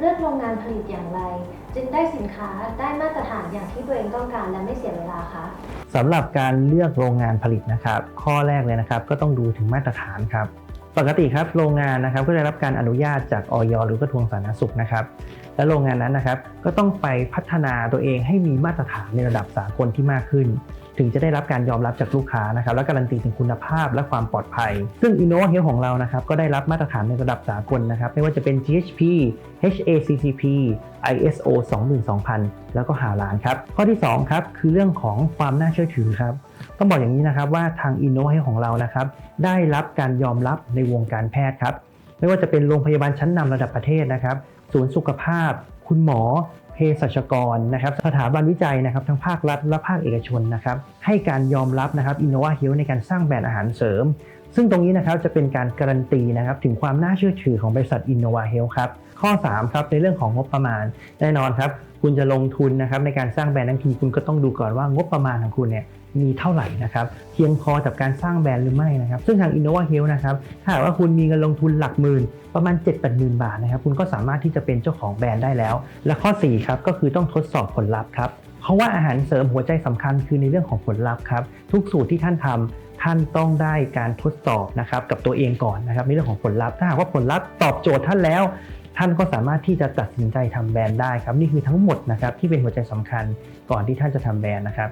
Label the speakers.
Speaker 1: เลือกโรงงานผลิตอย่างไร จึงได้สินค้าได้มาตรฐานอย่างที่ตัวเองต้องการและไม่เสียเวลาคะ
Speaker 2: สำหรับการเลือกโรงงานผลิตนะครับ ข้อแรกเลยนะครับ ก็ต้องดูถึงมาตรฐานครับ ปกติครับโรงงานนะครับก็ได้รับการอนุญาตจากออยหรือกระทรวงสาธารณสุขนะครับ และโรงงานนั้นนะครับก็ต้องไปพัฒนาตัวเองให้มีมาตรฐานในระดับสากลที่มากขึ้น ถึงจะได้รับการยอมรับจากลูกค้านะครับและการันตีถึงคุณภาพและความปลอดภัย ซึ่ง Innova Health ของเรานะครับก็ได้รับมาตรฐานในระดับสากลนะครับไม่ว่าจะเป็น GHP HACCP ISO 22000 แล้วก็หาลานครับ ข้อที่ 2 ครับ คือเรื่องของความน่าเชื่อถือครับ ต้องบอกอย่างนี้นะครับว่าทาง Innova Health ของเรานะครับได้รับการยอมรับในวงการแพทย์ครับไม่ว่าจะเป็นโรงพยาบาลชั้นนำระดับประเทศนะครับศูนย์สุขภาพ คุณหมอ เภสัชกรนะครับสถาบันวิจัยนะครับทั้งภาครัฐและภาคเอกชนนะครับให้การยอมรับนะครับอินโนวาเฮลในการสร้างแบรนด์อาหารเสริม ซึ่งตรงนี้นะครับจะเป็นการการันตีนะครับถึงความน่าเชื่อถือของบริษัทอินโนวาเฮลครับข้อ3ครับในเรื่องของงบประมาณแน่นอนครับคุณจะลงทุนนะครับในการสร้างแบรนด์ทั้งทีคุณก็ต้องดูก่อนว่างบประมาณของคุณเนี่ย มีเท่าไหร่นะครับเพียงพอกับการสร้างแบรนด์หรือไม่นะครับซึ่งทาง Innova Health นะครับถ้าหากว่าคุณมีเงินลงทุนหลักหมื่น ประมาณ 7 8 0 0 0 0 บาทนะครับคุณก็สามารถที่จะเป็นเจ้าของแบรนด์ได้แล้ว และข้อ4ครับก็คือต้องทดสอบผลลัพธ์ครับเพราะว่าอาหารเสริมหัวใจสำคัญคือในเรื่องของผลลัพธ์ครับทุกสูตรที่ท่านทำท่านต้องได้การทดสอบนะครับกับตัวเองก่อนนะครับในเรื่องของผลลัพธ์ถ้าหากว่าผลลัพธ์ตอบโจทย์ท่านแล้ว ท่านก็สามารถที่จะตัดสินใจทำแบรนด์ได้ครับนี่คือทั้งหมดนะครับที่เป็นหัวใจสำคัญก่อนที่ท่านจะทำแบรนด์นะครับ